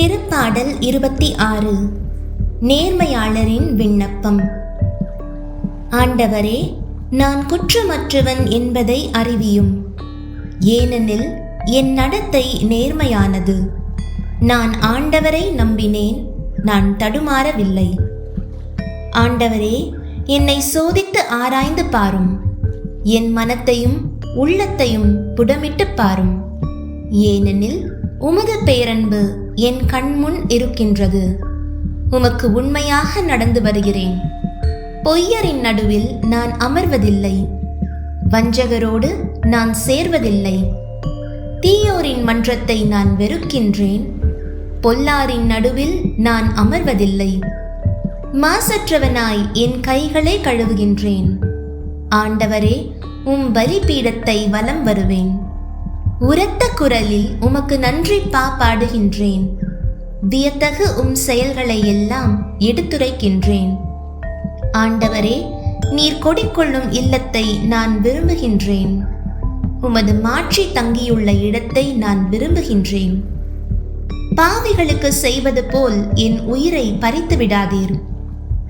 திருப்பாடல் இருபத்தி ஆறு. நேர்மையாளரின் விண்ணப்பம். ஆண்டவரே நான் குற்றமற்றவன் என்பதை அறிவியும். ஏனெனில் என் நடத்தை நேர்மையானது. நான் ஆண்டவரை நம்பினேன் நான் தடுமாறவில்லை. ஆண்டவரே என்னை சோதித்து ஆராய்ந்து பாரும். என் மனத்தையும் உள்ளத்தையும் புடமிட்டு பாரும். ஏனெனில் உமது பேரன்பு என் கண்முன் இருக்கின்றது. உமக்கு உண்மையாக நடந்து வருகிறேன். பொய்யரின் நடுவில் நான் அமர்வதில்லை. வஞ்சகரோடு நான் சேர்வதில்லை. தீயோரின் மன்றத்தை நான் வெறுக்கின்றேன். பொல்லாரின் நடுவில் நான் அமர்வதில்லை. மாசற்றவனாய் என் கைகளை கழுவுகின்றேன். ஆண்டவரே உம் பலிபீடத்தை வலம் வருவேன். உரத்த குரலில் உமக்கு நன்றி பா பாடுகின்றேன். வியத்தகு உம் செயல்களை எல்லாம் எடுத்துரைக்கின்றேன். ஆண்டவரே நீர் கொடிக்கொள்ளும் இல்லத்தை நான் விரும்புகின்றேன். உமது மாற்றி தங்கியுள்ள இடத்தை நான் விரும்புகின்றேன். பாவிகளுக்கு செய்வது போல் என் உயிரை பறித்து விடாதீர்.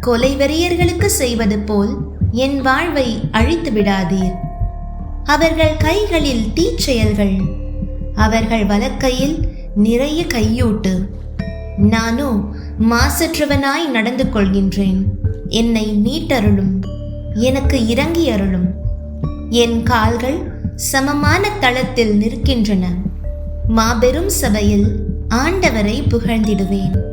கொலைவெறியர்களுக்கு செய்வது போல் என் வாழ்வை அழித்து விடாதீர். அவர்கள் கைகளில் தீச்செயல்கள். அவர்கள் வலக்கையில் நிறைய கையூட்டு. நானோ மாசற்றவனாய் நடந்து கொள்கின்றேன். என்னை மீட்டருளும். எனக்கு இறங்கி அருளும். என் கால்கள் சமமான தளத்தில் நிற்கின்றன. மாபெரும் சபையில் ஆண்டவரை புகழ்ந்திடுவேன்.